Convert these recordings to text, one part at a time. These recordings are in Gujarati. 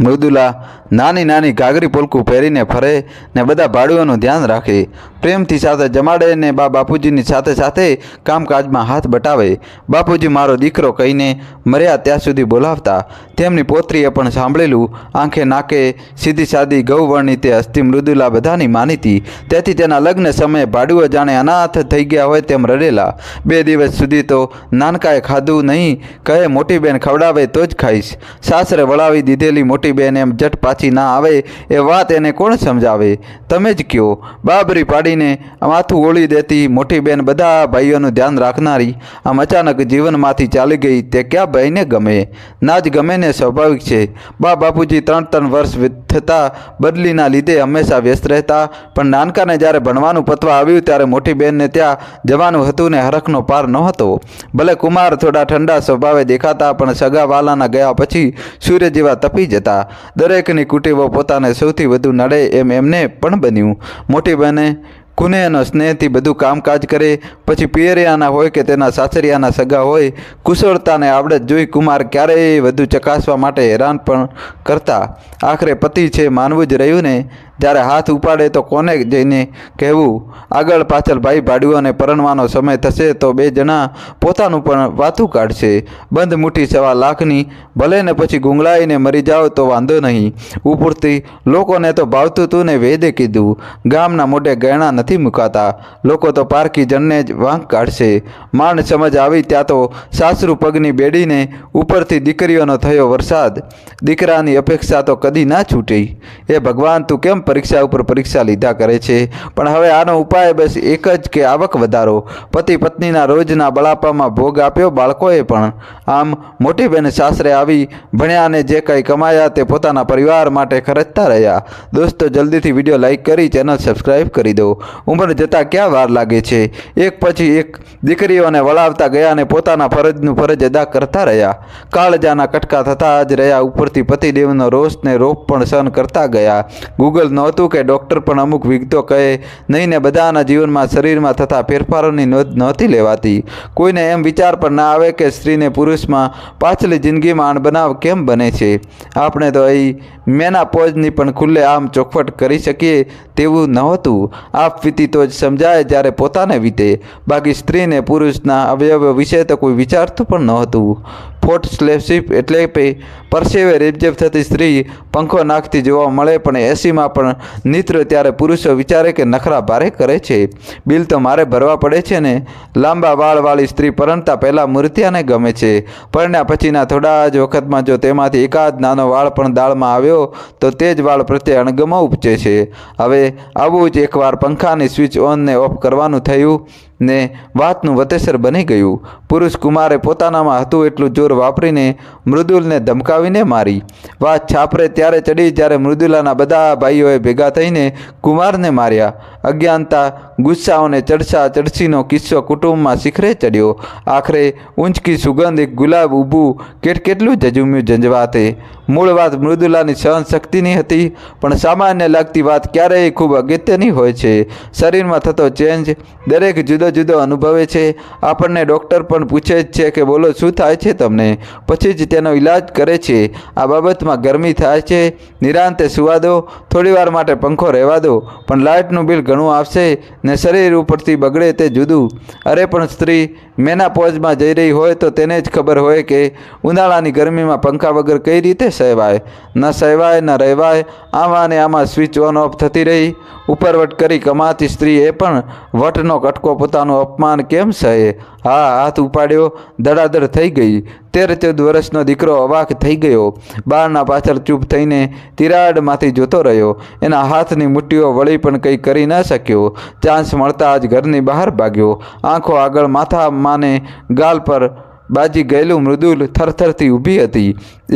મૃદુલા નાની નાની ઘાઘરી પોલકું પહેરીને ફરે ને બધા ભાડુઓનું ધ્યાન રાખે. પ્રેમથી સાથે જમાડે ને બા બાપુજીની સાથે સાથે કામકાજમાં હાથ બટાવે. બાપુજી મારો દીકરો કહીને મર્યા ત્યાં સુધી બોલાવતા. તેમની પોત્રીએ પણ સાંભળેલું, આંખે નાકે સીધી સાદી ગૌવર્ણી તે હસ્તી મૃદુલા બધાની માનીતી. તેથી તેના લગ્ન સમયે ભાડુઓ જાણે અનાથ થઈ ગયા હોય તેમ રડેલા. બે દિવસ સુધી તો નાનકાએ ખાધું નહીં, કહે, મોટી બેન ખવડાવે તો જ ખાઈશ. સાસરે વળાવી દીધેલી મોટી બેન એમ જટ પાછી ના આવે, એ વાત એને કોણ સમજાવે? તમે જ કયો. બાબરી પાડીને માથું ઓળી દેતી મોટી બેન બધા ભાઈઓનું ધ્યાન રાખનારી, આમ અચાનક જીવનમાંથી ચાલી ગઈ તે ક્યાં ભાઈને ગમે? ના જ ગમે ને સ્વાભાવિક છે. બા બાપુજી ત્રણ ત્રણ વર્ષ થતાં બદલીના લીધે હંમેશા વ્યસ્ત રહેતા. પણ નાનકાને જ્યારે ભણવાનું પતવા આવ્યું ત્યારે મોટી બહેનને ત્યાં જવાનું હતું ને હરખનો પાર નહોતો. ભલે કુમાર થોડા ઠંડા સ્વભાવે દેખાતા, પણ સગા વાલાના ગયા પછી સૂર્ય જેવા તપી જતા. દરેકની કુટીવો પોતાને સૌથી વધુ નડે એમ એમને પણ બન્યું. મોટી બહેને કુનેહનો સ્નેહથી બધું કામકાજ કરે, પછી પિયરિયાના હોય કે તેના સાસરિયાના સગા હોય, કુશળતાને આવડત જોઈ કુમાર ક્યારેય વધુ ચકાસવા માટે હેરાન પણ કરતા. આખરે પતિ છે, માનવું જ રહ્યું ને જ્યારે હાથ ઉપાડે તો કોને જઈને કહેવું? આગળ પાછળ ભાઈ ભાડુઓને પરણવાનો સમય થશે તો બે જણા પોતાનું પણ વાતું કાઢશે. બંધ મુઠ્ઠી સવા લાખની, ભલે ને પછી ગુંગળાઈને મરી જાઓ તો વાંધો નહીં. ઉપરથી લોકોને તો ભાવતું તું ને વેદે કીધું. ગામના મોઢે ગયણા નથી મુકાતા. લોકો તો પારકી જણને જ વાંક કાઢશે. માંડ સમજ આવી ત્યાં તો સાસરું પગની બેડીને ઉપરથી દીકરીઓનો થયો વરસાદ. દીકરાની અપેક્ષા તો કદી ના છૂટી. એ ભગવાન તું કેમ પરીક્ષા ઉપર પરીક્ષા લીધા કરે છે. પણ હવે આનો ઉપાય બસ એક જ કે આવક વધારો. પતિ પત્નીના રોજના બળાપામાં ભોગ આપ્યો બાળકોએ પણ. આમ મોટી બેન સાસરે આવી ભણ્યા અને જે કંઈ કમાયા તે પોતાના પરિવાર માટે ખર્ચતા રહ્યા. દોસ્તો, જલ્દીથી વીડિયો લાઈક કરી, ચેનલ સબસ્ક્રાઈબ કરી દો. ઉંમર જતાં ક્યાં વાર લાગે છે? એક પછી એક દીકરીઓને વળાવતા ગયા અને પોતાના ફરજનું ફરજ અદા કરતા રહ્યા. કાળજાના કટકા થતા જ રહ્યા. ઉપરથી પતિદેવનો રોષને રોપ પણ સહન કરતા ગયા. ગૂગલ નહોતું કે ડૉક્ટર પણ અમુક વિગતો કહે નહીં ને બધાના જીવનમાં શરીરમાં થતા ફેરફારોની નોંધ નહોતી લેવાતી. કોઈને એમ વિચાર પણ ના આવે કે સ્ત્રીને પુરુષમાં પાછલી જિંદગીમાં અણબનાવ કેમ બને છે? આપણે તો અહીં મેના પોઝની પણ ખુલ્લે આમ ચોખવટ કરી શકીએ તેવું નહોતું. આપ વીતી તો જ સમજાય જ્યારે પોતાને વીતે. બાકી સ્ત્રીને પુરુષના અવયવ વિશે તો કોઈ વિચારતું પણ નહોતું. ફોર્ટ સ્લેપશીપ એટલે પરસેવે રેબજેબ થતી સ્ત્રી પંખો નાખતી જોવા મળે, પણ એસીમાં પણ નિત્ર ત્યારે પુરુષો વિચારે કે નખરા ભારે કરે છે. બિલ તો મારે ભરવા પડે છે ને. લાંબા વાળવાળી સ્ત્રી પરણતા પહેલાં મૂર્તિયાને ગમે છે. પરણ્યા પછીના થોડા જ વખતમાં જો તેમાંથી એકાદ નાનો વાળ પણ દાળમાં આવ્યો, તો તે જ વાળ પ્રત્યે અણગમો ઉપજે છે. હવે આવું જ એકવાર પંખાની સ્વિચ ઓન ને ઓફ કરવાનું થયું. ને વાતનું વતેસર બની ગયું. પુરુષ કુમારે પોતાનામાં હતું એટલું જોર વાપરીને મૃદુલને ધમકાવીને મારી. વાત છાપરે ત્યારે ચડી જ્યારે મૃદુલાના બધા ભાઈઓએ ભેગા થઈને કુમારને માર્યા. અજ્ઞાનતા ગુસ્સાઓને ચડસા ચડસીનો કિસ્સો કુટુંબમાં શિખરે ચડ્યો. આખરે ઊંચકી સુગંધ, એક ગુલાબ ઊભું, કેટ કેટલું જજુમ્યું મૂળ વાત મૃદુલાની સહન શક્તિની હતી, પણ સામાન્ય લાગતી વાત ક્યારેય ખૂબ અગત્યની હોય છે. શરીરમાં થતો ચેન્જ દરેક જુદો જુદો અનુભવે છે. આપણને ડૉક્ટર પણ પૂછે જ છે કે બોલો, શું થાય છે તમને? પછી જ તેનો ઈલાજ કરે છે. આ બાબતમાં ગરમી થાય છે. નિરાંતે સુવા દો. થોડીવાર માટે પંખો રહેવા દો. પણ લાઇટનું બિલ ઘણું આવશે ને શરીર ઉપરથી બગડે તે જુદું. અરે, પણ સ્ત્રી મેના પોજમાં જઈ રહી હોય તો તેને જ ખબર હોય કે ઉનાળાની ગરમીમાં પંખા વગર કઈ રીતે સહેવાય? ન સહેવાય, ન રહેવાય, આમાં ને આમાં સ્વિચ ઓન ઓફ થતી રહી. ઉપરવટ કરી કમાતી સ્ત્રી એ પણ વટનો કટકો પોતાનું અપમાન કેમ સહે? હા, હાથ ઉપાડ્યો ધડાધડ થઈ ગઈ. તેર ચૌદ વર્ષનો દીકરો અવાક થઈ ગયો. બારના પાછળ ચૂપ થઈને તિરાડમાંથી જોતો રહ્યો. એના હાથની મુઠ્ઠીઓ વળી પણ કંઈ કરી ન શક્યો. ચાન્સ મળતા જ ઘરની બહાર ભાગ્યો. આંખો આગળ માથા માને ગાલ પર બાજી ગયેલું મૃદુલ થરથરથી ઊભી હતી.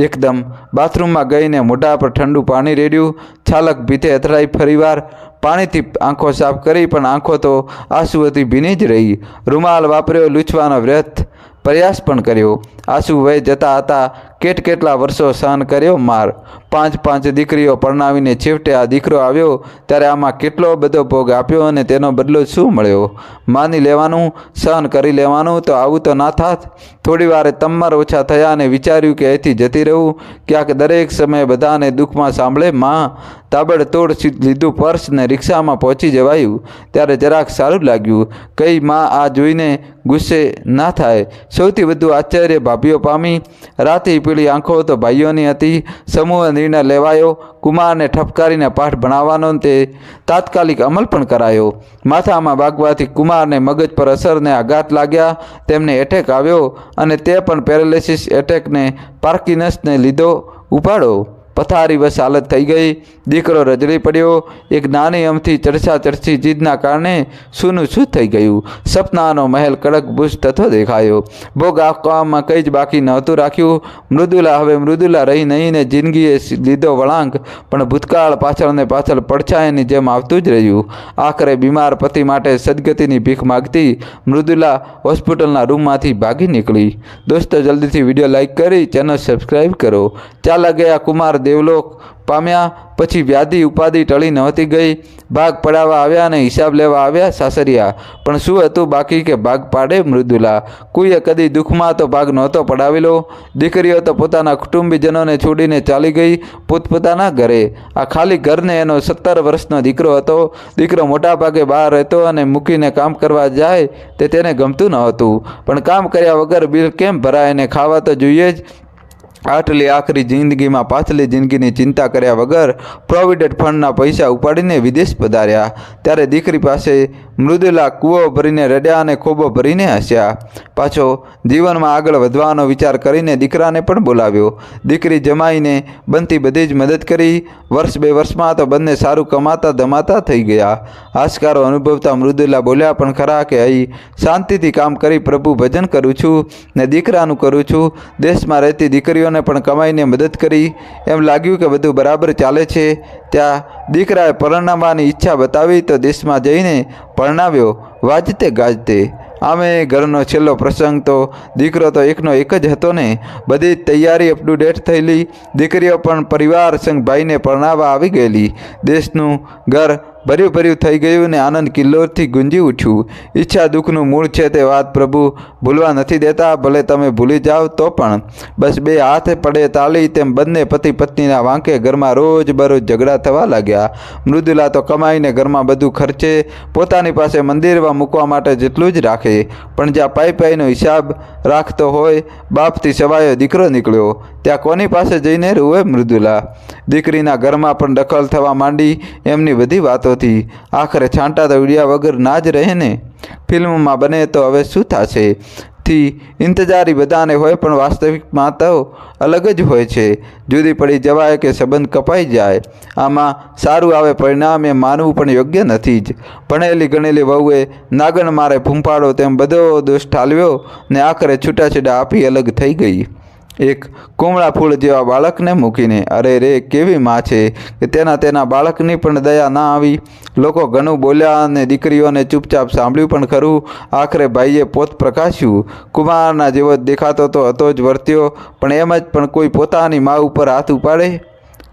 એકદમ બાથરૂમમાં ગઈને મોઢા પર ઠંડુ પાણી રેડ્યું. છાલક ભીતે અથડાઈ ફરીવાર પાણીથી આંખો સાફ કરી, પણ આંખો તો આંસુઓથી ભીની જ રહી. રૂમાલ વાપર્યો લૂછવાનો વ્યર્થ પ્રયાસ પણ કર્યો. આંસુ વહી જતા હતા. કેટ કેટલા વર્ષો સહન કર્યો? માર. પાંચ પાંચ દીકરીઓ પરણાવીને છેવટે આ દીકરો આવ્યો, ત્યારે આમાં કેટલો બધો ભોગ આપ્યો અને તેનો બદલો શું મળ્યો? માની લેવાનું, સહન કરી લેવાનું તો આવું તો ના થાત. થોડી વારે તમર ઓછા થયા અને વિચાર્યું કે અહીંથી જતી રહું. ક્યાંક દરેક સમયે બધાને દુઃખમાં સાંભળે, માં, તાબડતોડ લીધું પર્સ ને રિક્ષામાં પહોંચી જવાયું. ત્યારે જરાક સારું લાગ્યું. કઈ માં, આ જોઈને ગુસ્સે ના થાય. સૌથી વધુ આશ્ચર્ય ભાભીઓ પામી. રાતે પીળી આંખો તો ભાઈઓની હતી. સમૂહ નિર્ણય લેવાયો. કુમારને ઠપકારીને પાઠ ભણાવવાનો તે તાત્કાલિક અમલ પણ કરાયો. માથામાં વાગવાથી કુમારને મગજ પર અસરને આઘાત લાગ્યા. તેમને એટેક આવ્યો અને તે પણ પેરાલિસિસ એટેકને પાર્કિનસને લીધો. ઉપાડો. પથારી વશ હાલત થઈ ગઈ. દીકરો રજડી પડ્યો. એક નાની અમથી ચડસા ચડસી જીદના કારણે સૂનું શું થઈ ગયું. સપનાનો મહેલ કડક બુશ થતો દેખાયો. ભોગ આપવામાં કંઈ જ બાકી નહોતું રાખ્યું. મૃદુલા હવે મૃદુલા રહી નહીં ને જિંદગીએ લીધો વળાંક. પણ ભૂતકાળ પાછળ ને પાછળ પડછાયાની જેમ આવતું જ રહ્યું. આખરે બીમાર પતિ માટે સદગતિની ભીખ માગતી મૃદુલા હોસ્પિટલના રૂમમાંથી ભાગી નીકળી. દોસ્તો, જલ્દીથી વીડિયો લાઇક કરી, ચેનલ સબસ્ક્રાઈબ કરો. ચાલા ગયા કુમાર દેવલોક પામ્યા. પછી વ્યાધિ ઉપાધિ ટળી નહોતી ગઈ. ભાગ પડાવવા આવ્યા અને હિસાબ લેવા આવ્યા સાસરિયા. પણ શું હતું બાકી કે ભાગ પાડે મૃદુલા? કોઈએ કદી દુઃખમાં તો ભાગ નહોતો પડાવેલો. દીકરીઓ તો પોતાના કુટુંબીજનોને છોડીને ચાલી ગઈ પોતપોતાના ઘરે. આ ખાલી ઘરને એનો સત્તર વર્ષનો દીકરો હતો. દીકરો મોટા ભાગે બહાર રહેતો અને મૂકીને કામ કરવા જાય તે તેને ગમતું નહોતું પણ કામ કર્યા વગર બિલ કેમ ભરાય એને ખાવા તો જોઈએ જ. આટલી આખરી જિંદગીમાં પાછલી જિંદગીની ચિંતા કર્યા વગર પ્રોવિડન્ટ ફંડના પૈસા ઉપાડીને વિદેશ પધાર્યા. ત્યારે દીકરી પાસે મૃદુલા કૂવો ભરીને રડ્યા અને ખોબો ભરીને હસ્યા. પાછો જીવનમાં આગળ વધવાનો વિચાર કરીને દીકરાને પણ બોલાવ્યો. દીકરી જમાઈને બનતી બધી જ મદદ કરી. વર્ષ બે વર્ષમાં તો બંને સારું કમાતા ધમાતા થઈ ગયા. હાશકારો અનુભવતા મૃદુલા બોલ્યા, પણ ખરા કે અહીં શાંતિથી કામ કરી પ્રભુ ભજન કરું છું ને દીકરાનું કરું છું. દેશમાં રહેતી દીકરીઓને પણ કમાઈને મદદ કરી. એમ લાગ્યું કે બધું બરાબર ચાલે છે. ત્યાં દીકરાએ પરણાવવાની ઈચ્છા બતાવી તો દેશમાં જઈને પરણાવ્યો. વાજતે ગાજતે. આમે ઘરનો છેલ્લો પ્રસંગ તો દીકરો તો એકનો એક જ હતો ને. બધી તૈયારી અપ ટુ ડેટ થયેલી. દીકરીઓ પણ પરિવાર સંઘ ભાઈને પરણાવવા આવી ગયેલી. દેશનું ઘર ભર્યું ભર્યું થઈ ગયું ને આનંદ કિલ્લોરથી ગુંજી ઉઠ્યું. ઈચ્છા દુઃખનું મૂળ છે તે વાત પ્રભુ ભૂલવા નથી દેતા, ભલે તમે ભૂલી જાઓ તો પણ. બસ બે હાથે પડે તાલી, તેમ બંને પતિ પત્નીના વાંકે ઘરમાં રોજ બરોજ ઝઘડા થવા લાગ્યા. મૃદુલા તો કમાઈને ઘરમાં બધું ખર્ચે, પોતાની પાસે મંદિરમાં મૂકવા માટે જેટલું જ રાખે. પણ જ્યાં પાઈ પાઈનો હિસાબ રાખતો હોય, બાપથી સવાયો દીકરો નીકળ્યો. ત્યાં કોની પાસે જઈને રૂવે મૃદુલા? દીકરીના ઘરમાં પણ દખલ થવા માંડી, એમની બધી વાતોથી આખરે છાંટા તો ઉડ્યા વગર ના જ રહે ને ફિલ્મમાં બને તો હવે શું થશે? થી ઇંતજારી બધાને હોય પણ વાસ્તવિકમાં તો અલગ જ હોય છે. જુદી પડી જવાય કે સંબંધ કપાઈ જાય. આમાં સારું આવે પરિણામ એ માનવું પણ યોગ્ય નથી જ. ભણેલી ગણેલી વહુએ નાગણ મારે ફૂંફાડો તેમ બધો દોષ ઠાલવ્યો ને આખરે છૂટાછેડા આપી અલગ થઈ ગઈ. એક કુમળા ફૂલ જેવા બાળકને મૂકીને, અરે રે, કેવી માં છે કે તેના તેના બાળકની પણ દયા ના આવી. લોકો ઘણું બોલ્યા અને દીકરીઓને ચૂપચાપ સાંભળ્યું પણ ખરું. આખરે ભાઈએ પોત પ્રકાશ્યું. કુમારના જેવો દેખાતો તો હતો જ વર્ત્યો, પણ એમ જ પણ કોઈ પોતાની મા ઉપર હાથ ઉપાડે.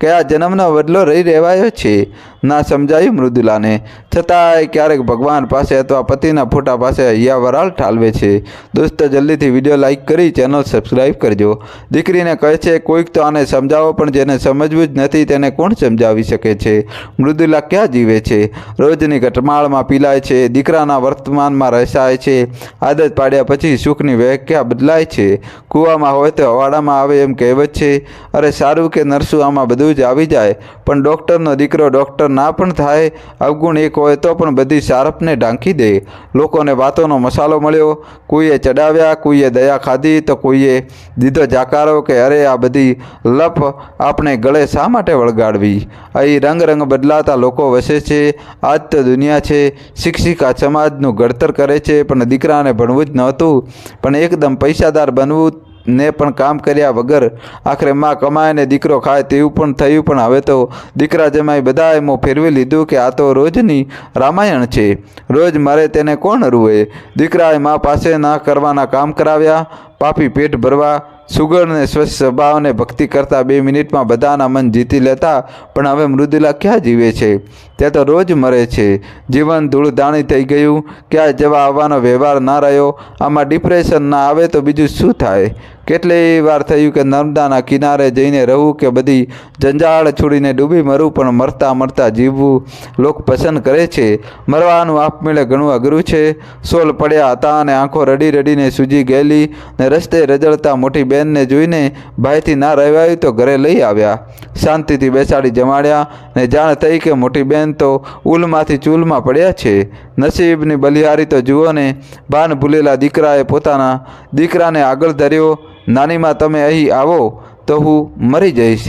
કયા જન્મનો બદલો રહી રહેવાયો છે. ના સમજાયું મૃદુલાને. છતાંય ક્યારેક ભગવાન પાસે અથવા પતિના ફોટા પાસે હૈયા વરાળ ઠાલવે છે. દોસ્તો, જલ્દીથી વીડિયો લાઇક કરી ચેનલ સબસ્ક્રાઈબ કરજો. દીકરીને કહે છે, કોઈક તો આને સમજાવો, પણ જેને સમજવું જ નથી તેને કોણ સમજાવી શકે છે? મૃદુલા ક્યાં જીવે છે? રોજની ઘટમાળમાં પીલાય છે, દીકરાના વર્તમાનમાં રહેસાય છે. આદત પાડ્યા પછી સુખની વ્યાખ્યા બદલાય છે. કૂવામાં હોય તો હવાડામાં આવે એમ કહેવત છે. અરે સારું કે નરસું, આમાં બધું જ આવી જાય. પણ ડૉક્ટરનો દીકરો ડૉક્ટર ના પણ થાય, અવગુણ એક હોય તો પણ બધી શારપને ઢાંકી દે. લોકોને વાતોનો મસાલો મળ્યો. કોઈએ ચડાવ્યા, કોઈએ દયા ખાધી, તો કોઈએ દીધો જાકારો કે અરે આ બધી લપ આપણે ગળે શા માટે વળગાડવી? અહીં રંગ રંગ બદલાતા લોકો વસે છે. આજ તો દુનિયા છે. શિક્ષિકા સમાજનું ઘડતર કરે છે. પણ દીકરાને ભણવું જ નહોતું. પણ એકદમ પૈસાદાર બનવું ને પણ કામ કર્યા વગર આખરે માં કમાય ને દીકરો ખાય તેવું પણ થયું. પણ હવે તો દીકરા જમાઈ બધાએ મોં ફેરવી લીધું કે આ તો રોજની રામાયણ છે. રોજ મારે તેને કોણ રૂએ દીકરાએ મા પાસે ના કરવાના કામ કરાવ્યા. પાપી પેટ ભરવા સુગર અને સ્વચ્છ સ્વભાવને ભક્તિ કરતાં બે મિનિટમાં બધાના મન જીતી લેતા, પણ હવે મૃદુલા ક્યાં જીવે છે? તે તો રોજ મરે છે. જીવન ધૂળધાણી થઈ ગયું. ક્યાં જવા આવવાનો વ્યવહાર ના રહ્યો? આમાં ડિપ્રેશન ના આવે તો બીજું શું થાય? કેટલી વાર થયું કે નર્મદાના કિનારે જઈને રહું કે બધી જંજાળ છોડીને ડૂબી મરું, પણ મરતા મરતા જીવવું લોક પસંદ કરે છે. મરવાનું આપમેળે ઘણું અઘરું છે. સોલ પડ્યા હતા અને આંખો રડી રડીને સૂજી ગયેલી ને રસ્તે રજળતા મોટી બહેનને જોઈને ભાઈથી ના રહેવાયું તો ઘરે લઈ આવ્યા. શાંતિથી બેસાડી જમાડ્યા ને જાણ થઈ કે મોટી બહેન તો ઉલમાંથી ચૂલમાં પડ્યા છે. નસીબની બલિહારી તો જુઓ ને ભાન ભૂલેલા દીકરાએ પોતાના દીકરાને આગળ ધર્યો નાનીમાં તમે અહીં આવો તો હું મરી જઈશ.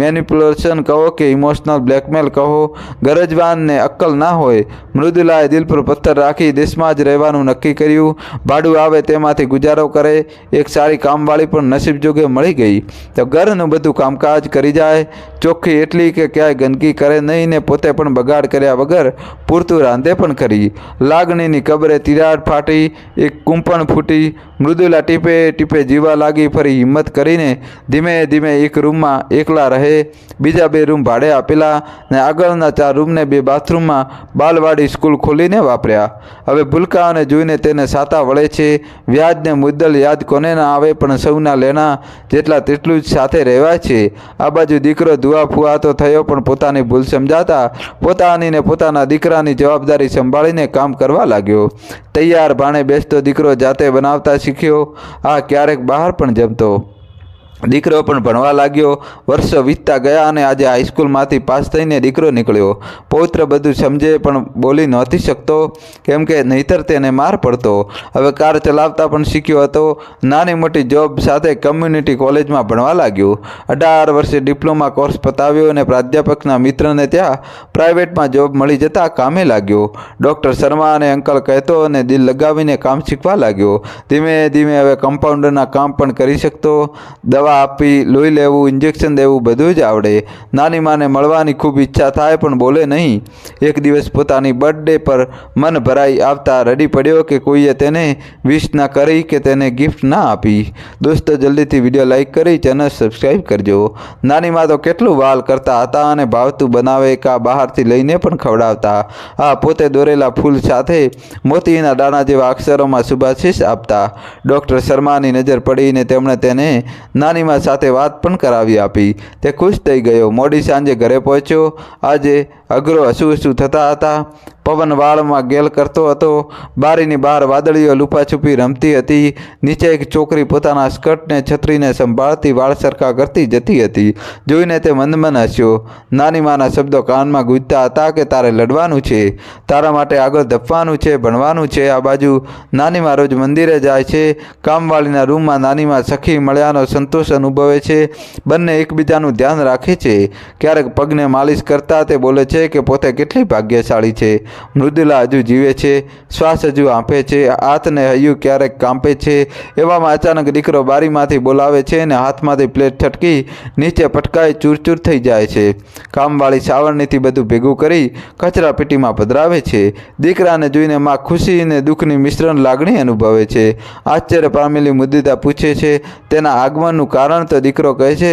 મેનિપ્યુલેશન કહો કે ઇમોશનલ બ્લેકમેલ કહો, ગરજવાનને અક્કલ ના હોય. મૃદુલાએ દિલ પર પથ્થર રાખી દેશમાં જ રહેવાનું નક્કી કર્યું. ભાડું આવે તેમાંથી ગુજારો કરે. એક સારી કામવાળી પણ નસીબ જોગે મળી ગઈ. તો ઘરનું બધું કામકાજ કરી જાય. ચોખ્ખી એટલી કે ક્યાંય ગંદકી કરે નહીં ને પોતે પણ બગાડ કર્યા વગર પૂરતું રાંધે પણ કરી લાગણીની કબરે તિરાડ ફાટી, એક કૂંપણ ફૂટી. મૃદુલા ટીપે ટીપે જીવા લાગી ફરી હિંમત કરીને ધીમે ધીમે એક રૂમમાં એકલા રહે બીજા બે રૂમ ભાડે આપેલા ને આગળના ચાર રૂમને બે બાથરૂમમાં બાલવાડી સ્કૂલ ખોલીને વાપર્યા. હવે ભૂલકાઓને જોઈને તેને સાતા વળે છે. વ્યાજને મુદ્દલ યાદ કોને ના આવે પણ સૌના લેણા જેટલા તેટલું જ સાથે રહેવાય છે. આ બાજુ દીકરો ધુઆ ફુવાતો થયો પણ પોતાની ભૂલ સમજાતા પોતાની ને પોતાના દીકરાની જવાબદારી સંભાળીને કામ કરવા લાગ્યો. તૈયાર ભાણે બેસતો દીકરો જાતે બનાવતા શીખ્યો. આ ક્યારેક બહાર પણ જમતો. દીકરો પણ ભણવા લાગ્યો, વર્ષો વીતતા ગયા અને આજે હાઈસ્કૂલમાંથી પાસ થઈને દીકરો નીકળ્યો. પૌત્ર બધું સમજે પણ બોલી નહોતી શકતો, કેમ કે નહીતર તેને માર પડતો. હવે કાર ચલાવતા પણ શીખ્યો હતો. નાની મોટી જોબ સાથે કમ્યુનિટી કોલેજમાં ભણવા લાગ્યો. અઢાર વર્ષે ડિપ્લોમા કોર્સ પતાવ્યો અને પ્રાધ્યાપકના મિત્રને ત્યાં પ્રાઇવેટમાં જોબ મળી જતાં કામે લાગ્યો. ડૉક્ટર શર્મા અને અંકલ કહેતો અને દિલ લગાવીને કામ શીખવા લાગ્યો. ધીમે ધીમે હવે કમ્પાઉન્ડરના કામ પણ કરી શકતો. દવા આપી, લોહી લેવું ઇન્જેક્શન દેવું બધું જ આવડે. નાની માને મળવાની ખૂબ ઈચ્છા થાય પણ બોલે નહીં. એક દિવસ પોતાની બર્થડે પર મન ભરાઈ આવતા રડી પડ્યો કે કોઈએ તેને વિશ ના કરી કે તેને ગિફ્ટ ના આપી. દોસ્તો, જલ્દીથી વીડિયો લાઈક કરી, ચેનલ સબસ્ક્રાઈબ કરજો. નાની માં તો કેટલું વાલ કરતા હતા અને ભાવતું બનાવે કા બહારથી લઈને પણ ખવડાવતા. આ પોતે દોરેલા ફૂલ સાથે મોતીના દાણા જેવા અક્ષરોમાં શુભાશીષ આપતા. ડૉક્ટર શર્માની નજર પડીને તેમણે તેને નાનીમાં સાથે વાત પણ કરાવી આપી. તે ખુશ થઈ ગયો. મોડી સાંજે ઘરે પહોંચ્યો. આજે અઘરો હસું હસું થતા હતા. પવન વાળમાં ગેલ કરતો હતો. બારીની બહાર વાદળીઓ લૂપાછૂપી રમતી હતી. નીચે એક છોકરી પોતાના સ્કર્ટને છત્રીને સંભાળતી વાળ સરખા કરતી જતી હતી. જોઈને તે મંદમન હસ્યો. નાની માના શબ્દો કાનમાં ગૂંજતા હતા કે તારે લડવાનું છે. તારા માટે આગળ ધપવાનું છે, ભણવાનું છે, આ બાજુ નાનીમાં રોજ મંદિરે જાય છે. કામવાળીના રૂમમાં નાનીમાં સખી મળ્યાનો સંતોષ અનુભવે છે. બંને એકબીજાનું ધ્યાન રાખે છે. ક્યારેક પગને માલિશ કરતા તે બોલે છે કે પોતે કેટલી ભાગ્યશાળી છે. મૃદુલા હજુ જીવે છે, શ્વાસ હજુ આંપે છે હાથને હૈયું ક્યારેક કાંપે છે, એવામાં અચાનક દીકરો બારીમાંથી બોલાવે છે અને હાથમાંથી પ્લેટ છટકી નીચે પટકાઈ ચૂરચૂર થઈ જાય છે. કામવાળી સાવરણીથી બધું ભેગું કરી કચરા પેટીમાં પધરાવે છે. દીકરાને જોઈને માં ખુશી અને દુઃખની મિશ્રણ લાગણી અનુભવે છે. આશ્ચર્ય પામેલી મુદ્દિતા પૂછે છે, તેના આગમનનું કારણ તો દીકરો કહે છે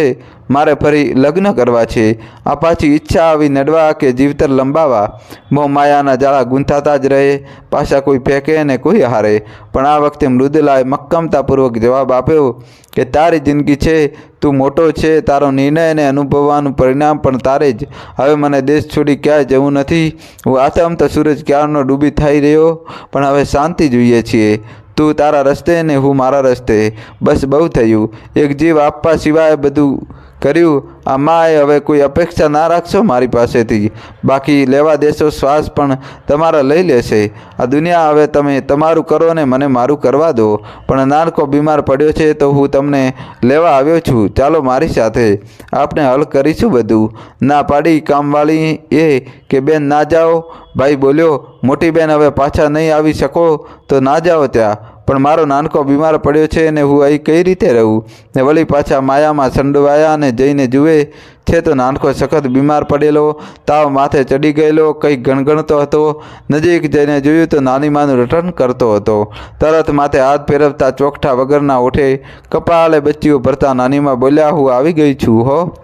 મારે ફરી લગ્ન કરવા છે. આ પાછી ઈચ્છા આવી નડવા કે જીવતર લંબાવા. મો માયાના જાળા ગૂંથાતા જ રહે. પાછા કોઈ ફેંકે ને કોઈ હારે. પણ આ વખતે મૃદુલાએ મક્કમતાપૂર્વક જવાબ આપ્યો કે તારી જિંદગી છે, તું મોટો છે, તારો નિર્ણય અને અનુભવવાનું પરિણામ પણ તારે જ. હવે મને દેશ છોડી ક્યાંય જવું નથી. હું આથમતો સૂરજ ક્યારનો ડૂબી થઈ રહ્યો. પણ હવે શાંતિ જોઈએ છીએ. તું તારા રસ્તે ને હું મારા રસ્તે. બસ બહુ થયું. એક જીવ આપવા સિવાય બધું કર્યું, આ માએ હવે કોઈ અપેક્ષા ના રાખશો મારી પાસેથી? બાકી લેવા દેશો શ્વાસ પણ તમારા લઈ લેશે. આ દુનિયા હવે તમે તમારું કરો ને મને મારું કરવા દો. પણ નાનકો બીમાર પડ્યો છે તો હું તમને લેવા આવ્યો છું. ચાલો મારી સાથે. આપણે હલ કરીશું બધું. ના પાડી, કામવાળી એ કે બેન, ના જાઓ. ભાઈ બોલ્યો, મોટી બેન, હવે પાછા નહીં આવી શકો તો ના જાઓ ત્યાં. પણ મારો નાનકો બીમાર પડ્યો છે અને હું અહીં કઈ રીતે રહું? ને વળી પાછા માયામાં સંડવાયા અને જઈને જુએ, છે તો નાનકો સખત બીમાર પડેલો, તાવ માથે ચડી ગયેલો કંઈક ગણગણતો હતો. નજીક જઈને જોયું તો નાની માનું રટન કરતો હતો. તરત માથે હાથ ફેરવતા ચોકઠા વગરના ઓઠે કપાળે બચ્ચીઓ ભરતા નાનીમાં બોલ્યા, હું આવી ગઈ છું, હો.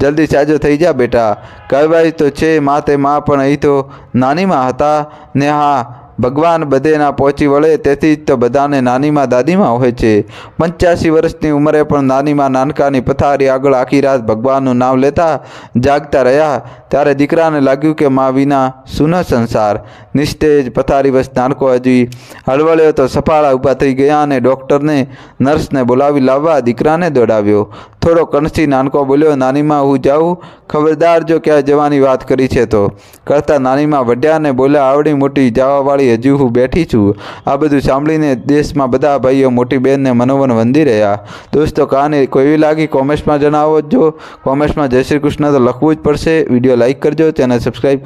જલ્દી સાજો થઈ જા બેટા. કહેવાય તો છે માતે મા પણ અહીં તો નાનીમાં હતા. ને હા ભગવાન બધેના પહોંચી વળે, તેથી જ તો બધાને નાનીમાં દાદીમાં હોય છે. પંચ્યાસી વર્ષની ઉંમરે પણ નાનીમાં નાનકાની પથારી આગળ આખી રાત ભગવાનનું નામ લેતા જાગતા રહ્યા. ત્યારે દીકરાને લાગ્યું કે મા વિના સુનો સંસાર. નિસ્તેજ પથારી વસ નાનકો હજી હળવળ્યો તો સફાળા ઊભા થઈ ગયા અને ડૉક્ટરને, નર્સને બોલાવી લાવવા દીકરાને દોડાવ્યો. થોડો કણસી નાનકો બોલ્યો, નાનીમાં, હું જાઉં? ખબરદાર જો ક્યાં જવાની વાત કરી છે તો. કરતાં નાનીમાં વઢ્યાને બોલ્યા, આવડી મોટી જવાવાળી હજુ હું બેઠી છું. આ બધું સાંભળીને દેશમાં બધા ભાઈઓ મોટી બહેનને મનોવન વંદી રહ્યા. દોસ્તો કહાની કોઈ લાગી? કોમેન્ટ્સમાં જણાવો જો કોમેન્ટ્સમાં જય શ્રી કૃષ્ણ તો લખવું જ પડશે. વીડિયો લાઇક કરજો ચેનલ સબસ્ક્રાઈબ કરી